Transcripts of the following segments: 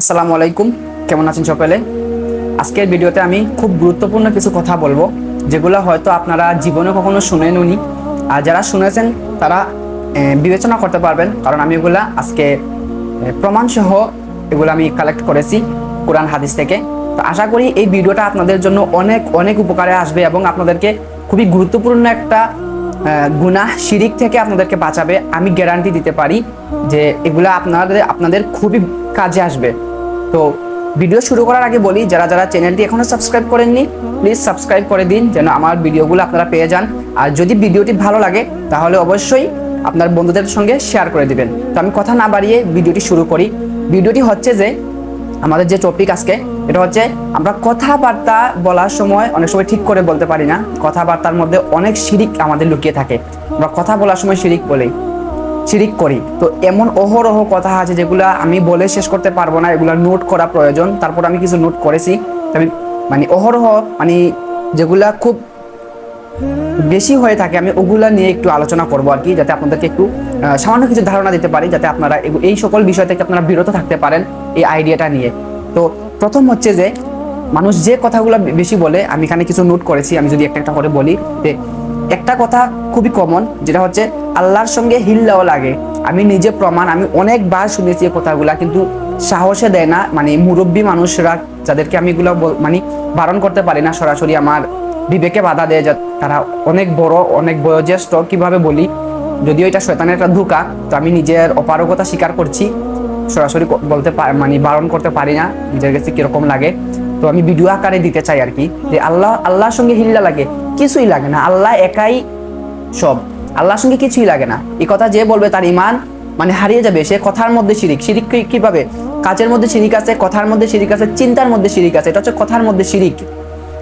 আসসালামু আলাইকুম। কেমন আছেন সকলে? আজকের ভিডিওতে আমি খুব গুরুত্বপূর্ণ কিছু কথা বলব, যেগুলো হয়তো আপনারা জীবনে কখনো শুনেননি আর যারা শুনেছেন, তারা বিবেচনা করতে পারবেন, কারণ আমি এগুলা আজকে প্রমাণসহ এগুলো আমি কালেক্ট করেছি কোরআন হাদিস থেকে। তো আশা করি এই ভিডিওটা আপনাদের জন্য অনেক অনেক উপকারে আসবে এবং আপনাদেরকে খুবই গুরুত্বপূর্ণ একটা গুনাহ শিরিক থেকে আপনাদেরকে বাঁচাবে। আমি গ্যারান্টি দিতে পারি যে এগুলা আপনাদের আপনাদের খুবই কাজে আসবে। তো ভিডিও শুরু করার আগে বলি, যারা যারা চ্যানেলটি এখনও সাবস্ক্রাইব করেননি প্লিজ সাবস্ক্রাইব করে দিন যেন আমার ভিডিওগুলো আপনারা পেয়ে যান। আর যদি ভিডিওটি ভালো লাগে, তাহলে অবশ্যই আপনার বন্ধুদের সঙ্গে শেয়ার করে দিবেন। তো আমি কথা না বাড়িয়ে ভিডিওটি শুরু করি। ভিডিওটি হচ্ছে যে, আমাদের যে টপিক আজকে, এটা হচ্ছে আমরা কথাবার্তা বলার সময় অনেক সময় ঠিক করে বলতে পারি না। কথাবার্তার মধ্যে অনেক শিরিক আমাদের লুকিয়ে থাকে। আমরা কথা বলার সময় শিরিক বলি। শিরিক করি। তো এমন অহরহ কথা আছে যেগুলো আমি বলে শেষ করতে পারব না, এগুলো নোট করা প্রয়োজন। তারপর আমি কিছু নোট করেছি। আমি মানে অহরহ মানে যেগুলা খুব বেশি হয়ে থাকে, আমি ওগুলা নিয়ে একটু আলোচনা করব আর কি, যাতে আপনাদেরকে একটু সামান্য কিছু ধারণা দিতে পারি, যাতে আপনারা এই সকল বিষয় থেকে আপনারা বিরত থাকতে পারেন এই আইডিয়াটা নিয়ে। তো প্রথম হচ্ছে যে, মানুষ যে কথাগুলো বেশি বলে, আমি এখানে কিছু নোট করেছি, আমি যদি একটা একটা করে বলি একটা কথা খুবই কমন যেটা হচ্ছে আল্লাহর সঙ্গে হিল্লাও লাগে। আমি নিজে প্রমাণ, আমি অনেকবার শুনেছি এই কথাগুলা, কিন্তু সাহসে দেয় না। মানে মুরব্বী মানুষরা যাদেরকে আমি এগুলো মানে বারণ করতে পারি না, সরাসরি আমার বিবেকে বাধা দেয় যা, তারা অনেক বড়, অনেক বয়োজ্যেষ্ঠ, কীভাবে বলি? যদিও এটা শয়তানের একটা ধোকা, তো আমি নিজের অপারগতা স্বীকার করছি। সরাসরি বলতে মানে বারণ করতে পারি না, নিজের কাছে কীরকম লাগে। তো আমি ভিডিও আকারে দিতে চাই আর কি, যে আল্লাহ, আল্লাহর সঙ্গে হিল্লা লাগে, কিছুই লাগে না। আল্লাহ একাই সব। আল্লাহর সঙ্গে কিছুই লাগে না। এই কথা যে বলবে তার ইমান মানে হারিয়ে যাবে। সে কথার মধ্যে শিরিক। শিরিক কীভাবে? কাজের মধ্যে শিরিক আছে, কথার মধ্যে শিরিক আছে, চিন্তার মধ্যে শিরিক আছে। এটা হচ্ছে কথার মধ্যে শিরিক।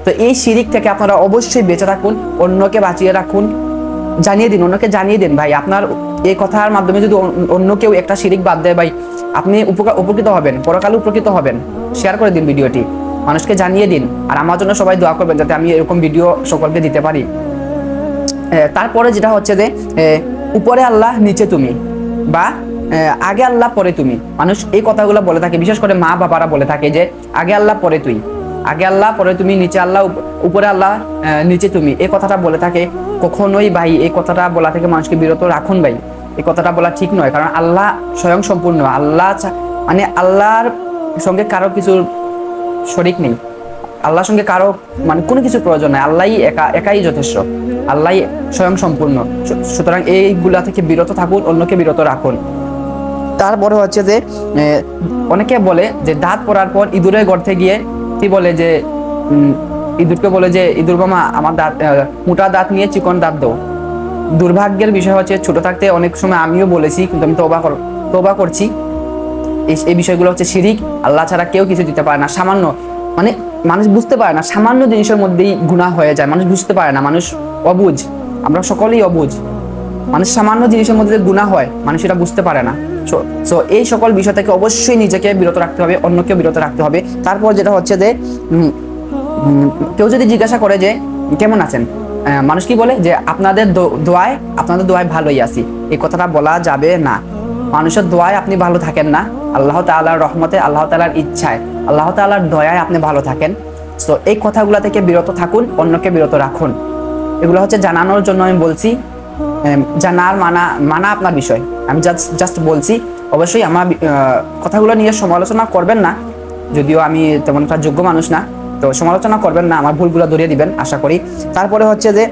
তো এই শিরিক থেকে আপনারা অবশ্যই বেঁচে রাখুন অন্যকে বাঁচিয়ে রাখুন। জানিয়ে দিন, অন্যকে জানিয়ে দিন ভাই। আপনার এই কথার মাধ্যমে যদি অন্য- কেউ একটা শিরিক বাদ দেয় ভাই, আপনি উপকার উপকৃত হবেন, পরকালে উপকৃত হবেন। শেয়ার করে দিন ভিডিওটি। মানুষকে জানিয়ে দিন। আর আমার জন্য সবাই দোয়া করবেন যাতে আমি এরকম ভিডিও সকলকে দিতে পারি। তারপরে যেটা হচ্ছে যে উপরে আল্লাহ, নিচে তুমি বা আগে আল্লাহ, পরে তুমি। মানুষ এই কথাগুলো বলে থাকে, বিশেষ করে মা বাবারা বলে থাকে যে, আগে আল্লাহ, পরে তুই। আগে আল্লাহ, পরে তুমি, নিচে আল্লাহ উপরে আল্লাহ নিচে তুমি। এই কথাটা বলে থাকে কখনোই ভাই, এই কথাটা বলা থেকে মানুষকে বিরত রাখুন ভাই। এই কথাটা বলা ঠিক নয়, কারণ আল্লাহ স্বয়ং সম্পূর্ণ। আল্লাহ মানে আল্লাহর সঙ্গে কারও কিছুর শরিক নেই। আল্লাহর সঙ্গে কারও মানে কোনো কিছু প্রয়োজন নাই। আল্লাহই একা, একাই যথেষ্ট। আল্লাহই স্বয়ং সম্পূর্ণ। সুতরাং এইগুলা থেকে বিরত থাকুন, অন্যকে বিরত রাখুন। তারপরে হচ্ছে যে অনেকে বলে যে দাঁত পড়ার পর ইঁদুরের গর্তে গিয়ে কি বলে যে ইঁদুরকে বলে যে, ইঁদুর মামা, আমার দাঁত মোটা দাঁত নিয়ে চিকন দাঁত দাও। দুর্ভাগ্যের বিষয় হচ্ছে, ছোট থাকতে অনেক সময় আমিও বলেছি, কিন্তু আমি তোবা কর তোবা করছি। এই এই বিষয়গুলো হচ্ছে শিরিক। আল্লাহ ছাড়া কেউ কিছু দিতে পারে না। সামান্য মানে মানুষ বুঝতে পারে না, সামান্য জিনিসের মধ্যেই গুনাহ হয়ে যায়। মানুষ বুঝতে পারে না, মানুষ অবুঝ। আমরা সকলেই অবুঝ। মানুষ সামান্য জিনিসের মধ্যে গুনাহ হয়, মানুষ এটা বুঝতে পারে না। সো এই সকল বিষয় থেকে অবশ্যই নিজেকে বিরত রাখতে হবে, অন্যকে বিরত রাখতে হবে। তারপর যেটা হচ্ছে যে কেউ যদি জিজ্ঞাসা করে যে, কেমন আছেন? মানুষ কি বলে? যে, আপনাদের দোয়ায় আপনাদের দোয়ায় ভালোই আছি। এই কথাটা বলা যাবে না। মানুষের দোয়ায় আপনি ভালো থাকেন না। আল্লাহ তাআলার রহমতে, আল্লাহ তালার ইচ্ছায়, আল্লাহ তাআলার দয়ায় আপনি ভালো থাকেন। সো এই কথাগুলো থেকে বিরত থাকুন, অন্যকে বিরত রাখুন। এগুলো হচ্ছে জানানোর জন্য আমি বলছি জানার মানা মানা আপনার বিষয়। আমি জাস্ট জাস্ট বলছি, অবশ্যই আমার কথাগুলো নিয়ে সমালোচনা করবেন না, যদিও আমি তেমন একটা যোগ্য মানুষ না। তো সমালোচনা করবেন না, আমার ভুলগুলো ধরিয়ে দিবেন, আশা করি। তারপরে হচ্ছে যে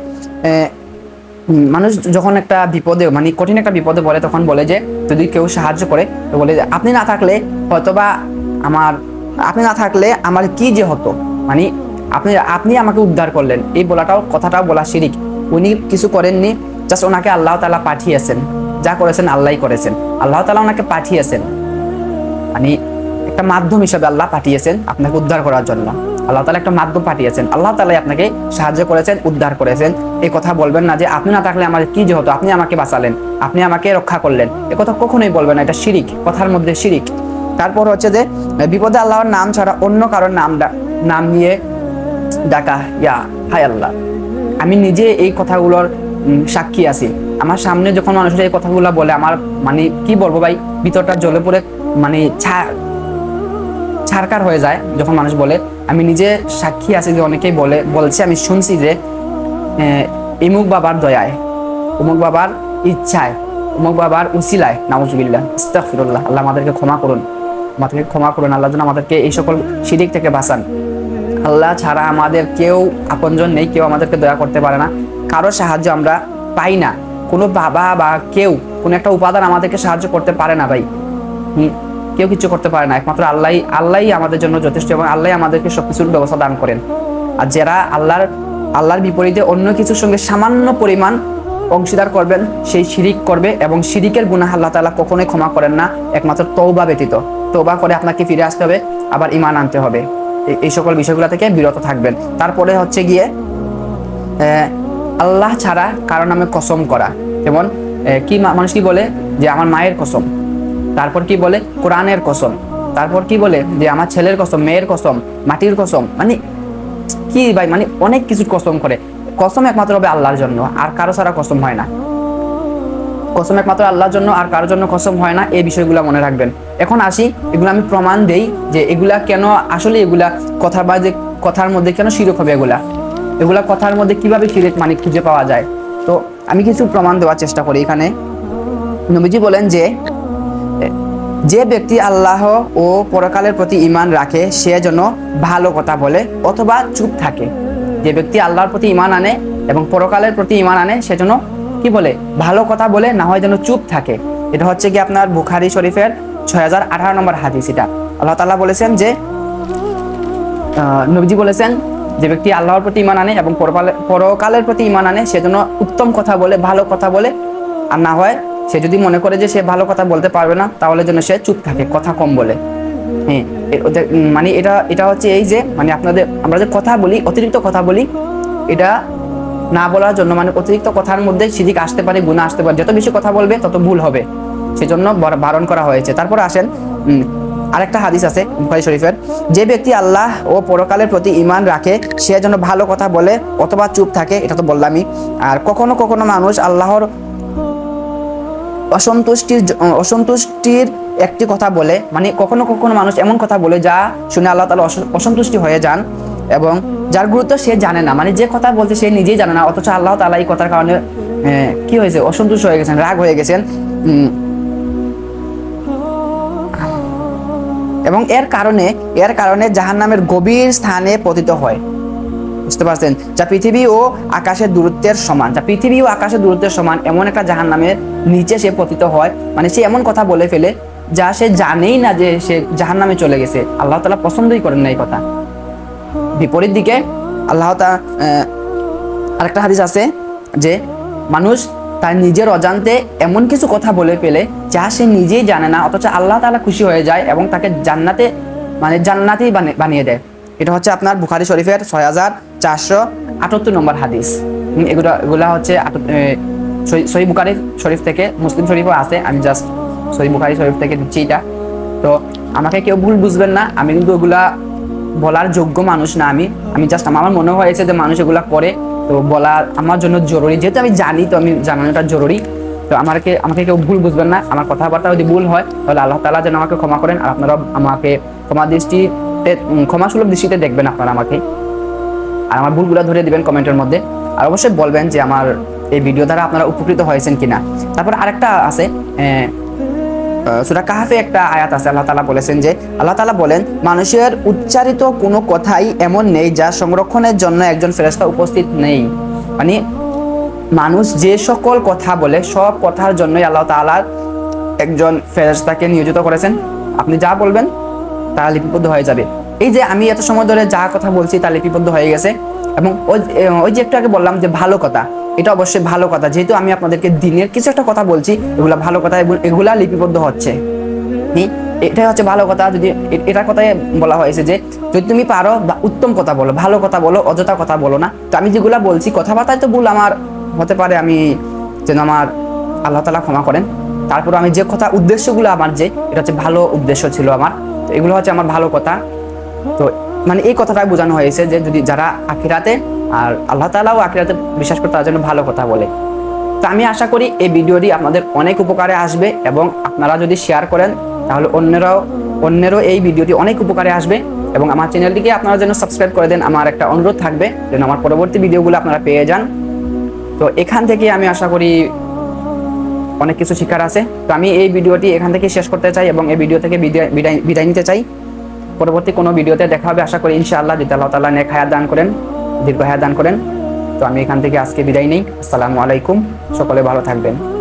মানুষ যখন একটা বিপদে মানে কঠিন একটা বিপদে পড়ে, তখন বলে যে, যদি কেউ সাহায্য করে, তো বলে যে, আপনি না থাকলে হয়তোবা আমার, আপনি না থাকলে আমার কি যে হতো? মানে আপনি আপনি আমাকে উদ্ধার করলেন। এই বলাটাও, কথাটাও বলা শিরিক। উনি কিছু করেননি জাস্ট ওনাকে আল্লাহ তালা পাঠিয়েছেন। যা করেছেন আল্লাহই করেছেন। আল্লাহ তালা ওনাকে পাঠিয়েছেন। মানে একটা মাধ্যম হিসাবে আল্লাহ পাঠিয়েছেন আপনাকে উদ্ধার করার জন্য। আল্লাহ তালা একটা মাধ্যম পাঠিয়েছেন। আল্লাহ তালাই আপনাকে সাহায্য করেছেন, উদ্ধার করেছেন। এই কথা বলবেন না যে, আপনি না থাকলে আমার কি যে হতো আপনি আমাকে বাঁচালেন, আপনি আমাকে রক্ষা করলেন। এ কথা কখনোই বলবেন না, এটা শিরিক, কথার মধ্যে শিরিক। তারপর হচ্ছে যে, বিপদে আল্লাহর নাম ছাড়া অন্য কারোর নাম নাম নিয়ে ডাকা, ইয়া হাই আল্লাহ, আমি নিজে এই কথাগুলোর সাক্ষী আছি। আমার সামনে যখন মানুষের এই কথাগুলো বলে, আমার মানে কি বলব ভাই, ভিতরটা জ্বলে পড়ে মানে ছাড়কার হয়ে যায়, যখন মানুষ বলে আমি নিজে সাক্ষী আছি যে অনেকেই বলে বলছে আমি শুনছি যে ইমুক বাবার দয়ায় উমুক বাবার ইচ্ছায় উমুক বাবার উসিলায় নাউজুবিল্লাহ ইস্তাগফিরুল্লাহ আল্লাহ আমাদেরকে ক্ষমা করুন আমাদেরকে ক্ষমা করুন আল্লাহ যেন আমাদেরকে এই সকল শিরিক থেকে বাঁচান। আল্লাহ ছাড়া আমাদের কেউ আপনজন নেই কেউ আমাদেরকে দয়া করতে পারে না কারও সাহায্য আমরা পাই না। কোনো বাবা বা কেউ কোনো একটা উপাদান আমাদেরকে সাহায্য করতে পারে না ভাই। হুম, কেউ কিছু করতে পারে না। একমাত্র আল্লাহ আল্লাহই আমাদের জন্য যথেষ্ট এবং আল্লাহ আমাদেরকে সবকিছুর ব্যবস্থা দান করেন। আর যারা আল্লাহর আল্লাহর বিপরীতে অন্য কিছুর সঙ্গে সামান্য পরিমাণ অংশীদার করবেন, সেই শিরিক করবে এবং শিরিকের গুনাহ আল্লাহ তাআলা কখনোই ক্ষমা করেন না। একমাত্র তৌবা ব্যতীত। তৌবা করে আপনাকে ফিরে আসতে হবে, আবার ইমান আনতে হবে। এই- সকল বিষয়গুলো থেকে বিরত থাকবেন। তারপরে হচ্ছে গিয়ে আল্লাহ ছাড়া কারও নামে কসম করা। যেমন কি মানুষ কি বলে? যে আমার মায়ের কসম। তারপর কি বলে? কোরআনের কসম। তারপর কি বলে? যে আমার ছেলের কসম, মেয়ের কসম, মাটির কসম মানে কি ভাই মানে অনেক কিছু কসম করে। কসম একমাত্র হবে আল্লাহর জন্য, আর কারও ছাড়া কসম হয় না। কসম একমাত্র আল্লাহর জন্য, আর কারোর জন্য কসম হয় না, এই বিষয়গুলো মনে রাখবেন। এখন আসি, এগুলো আমি প্রমাণ দেই যে এগুলা কেন, আসলে এগুলা কথা বা যে কথার মধ্যে কেন শিরক হবে এগুলা? এগুলা কথার মধ্যে কীভাবে শিরক মানে খুঁজে পাওয়া যায়? তো আমি কিছু প্রমাণ দেওয়ার চেষ্টা করি এখানে। নবীজি বলেন যে যে ব্যক্তি আল্লাহ ও পরকালের প্রতি ইমান রাখে, সে যেন ভালো কথা বলে অথবা চুপ থাকে। যে ব্যক্তি আল্লাহর প্রতি ইমান আনে এবং পরকালের প্রতি ইমান আনে, সে যেন কি বলে, ভালো কথা বলে, না হয় যেন চুপ থাকে। এটা হচ্ছে কি আপনার বুখারি শরীফের ছয় হাজার আঠারো নম্বর হাদিস এটা। আল্লাহ তাআলা বলেছেন যে নবীজি বলেছেন, যে ব্যক্তি আল্লাহর প্রতি ইমান আনে এবং পরকালে- পরকালের প্রতি ইমান আনে, সে যেন উত্তম কথা বলে, ভালো কথা বলে, আর না হয় সে যদি মনে করে যে সে ভালো কথা বলতে পারবে না, তাহলে যেন সে চুপ থাকে, কথা কম বলে। হ্যাঁ মানে এটা এটা হচ্ছে এই যে মানে আপনাদের, আমরা যে কথা বলি, অতিরিক্ত কথা বলি, এটা না বলার জন্য মানে অতিরিক্ত কথার মধ্যে সিদিক আসতে পারে, গুণা আসতে পারে, যত বেশি কথা বলবে, তত ভুল হবে। সেজন্য বার- বারণ করা হয়েছে। তারপর আসেন আরেকটা হাদিস আছে বুখারী শরীফের, যে ব্যক্তি আল্লাহ ও পরকালের প্রতি ইমান রাখে, সে যেন ভালো কথা বলে অথবা চুপ থাকে, এটা তো বললামই। আর কখনো কখনো মানুষ আল্লাহর অসন্তুষ্টির অসন্তুষ্টির একটি কথা বলে মানে কখনো কখনো মানুষ এমন কথা বলে যা শুনে আল্লাহ তালা অসন্তুষ্টি হয়ে যান এবং যার গুরুত্ব সে জানে না। মানে যে কথা বলতে সে নিজেই জানে না, অথচ আল্লাহ তালা এই কথার কারণে কি হয়েছে? অসন্তুষ্ট হয়ে গেছেন, রাগ হয়ে গেছেন। এবং এর কারণে এর কারণে জাহান্নামের গভীর স্থানে পতিত হয়। বুঝতে পারছেন? যা পৃথিবী ও আকাশের দূরত্বের সমান। যা পৃথিবী ও আকাশের দূরত্বের সমান, এমন একটা জাহান নামের নিচে সে পতিত হয়। মানে সে এমন কথা বলে ফেলে, যা সে জানেই না যে সে জাহান নামে চলে গেছে। আল্লাহ তালা পছন্দই করেন না এই কথা। বিপরীত দিকে আল্লাহ তা আরেকটা হাদিস আছে যে মানুষ তার নিজের অজান্তে এমন কিছু কথা বলে ফেলে, যা সে নিজেই জানে না, অথচ আল্লাহ তালা খুশি হয়ে যায় এবং তাকে জান্নাতে মানে জান্নাতেই বানি- বানিয়ে দেয়। এটা হচ্ছে আপনার বুখারি শরীফের ছয় হাজার চারশো আটাত্তর নম্বর হাদিস। এগুলা এগুলা হচ্ছে সহি- বুখারি শরীফ থেকে মুসলিম শরীফও আছে আমি জাস্ট সহি বুখারি শরীফ থেকে দিচ্ছি এটা। তো আমাকে কেউ ভুল বুঝবেন না আমি কিন্তু ওগুলা বলার যোগ্য মানুষ না আমি। আমি জাস্ট আমার মনে হয়েছে যে মানুষ এগুলা করে তো বলা আমার জন্য জরুরি। যেহেতু আমি জানি তো আমি জানানোটা জরুরি। তো আমাকে আমাকে কেউ ভুল বুঝবেন না আমার কথাবার্তা যদি ভুল হয় তাহলে আল্লাহ তালা যেন আমাকে ক্ষমা করেন আর আপনারা আমাকে ক্ষমা দৃষ্টিতে উম, ক্ষমা সুলভ দৃষ্টিতে দেখবেন আপনারা আমাকে। আর আমার ভুলগুলো ধরে দিবেন কমেন্টের মধ্যে। আর অবশ্যই বলবেন যে আমার এই ভিডিও দ্বারা আপনারা উপকৃত হয়েছেন কিনা। তারপর আরেকটা আছে সুরা কাহাফে একটা আয়াত আছে, আল্লাহ তালা বলেছেন যে, আল্লাহ তালা বলেন, মানুষের উচ্চারিত কোনো কথাই এমন নেই যা সংরক্ষণের জন্য একজন ফেরেস্তা উপস্থিত নেই। মানে মানুষ যে সকল কথা বলে, সব কথার জন্যই আল্লাহ তাআলা একজন ফেরেস্তাকে নিয়োজিত করেছেন। আপনি যা বলবেন তা লিপিবদ্ধ হয়ে যাবে। এই যে আমি এত সময় ধরে যা কথা বলছি তা লিপিবদ্ধ হয়ে গেছে। এবং ওই ওই যে একটু আগে বললাম যে ভালো কথা, এটা অবশ্যই ভালো কথা। যেহেতু আমি আপনাদেরকে দিনের কিছু একটা কথা বলছি, এগুলা ভালো কথা, এগুলা লিপিবদ্ধ হচ্ছে। এটাই হচ্ছে ভালো কথা। যদি এটার কথাই বলা হয়েছে যে, যদি তুমি পারো, বা উত্তম কথা বলো, ভালো কথা বলো, অযথা কথা বলো না। তো আমি যেগুলা বলছি, কথাবার্তায় তো ভুল আমার, হতে পারে আমি যেন আমার আল্লাহ তালা ক্ষমা করেন। তারপর আমি যে কথা, উদ্দেশ্যগুলো আমার যে, এটা হচ্ছে ভালো উদ্দেশ্য ছিল আমার। তো এগুলো হচ্ছে আমার ভালো কথা। তো মানে এই কথাটাই বোঝানো হয়েছে যে যদি যারা আখিরাতে আর আল্লাহ তালাও আখিরাতে বিশ্বাস করে তার জন্য ভালো কথা বলে। তো আমি আশা করি এই ভিডিওটি আপনাদের অনেক উপকারে আসবে এবং আপনারা যদি শেয়ার করেন, তাহলে অন্যরাও, অন্যেরও এই ভিডিওটি অনেক উপকারে আসবে এবং আমার চ্যানেলটিকে আপনারা যেন সাবস্ক্রাইব করে দেন, আমার একটা অনুরোধ থাকবে যেন আমার পরবর্তী ভিডিওগুলো আপনারা পেয়ে যান। তো এখান থেকে আমি আশা করি অনেক কিছু শিকার আছে। তো আমি এই ভিডিওটি এখান থেকে শেষ করতে চাই এবং এই ভিডিও থেকে বিদায়- বিদায় নিতে চাই। পরবর্তী কোনো ভিডিওতে দেখা হবে। আশা করি ইনশাআল্লাহ যদি আল্লাহ তালা নেক হায়াত দান করেন, দীর্ঘ হায়াত দান করেন। তো আমি এখান থেকে আজকে বিদায় নেই। আসসালামু আলাইকুম। সকলে ভালো থাকবেন।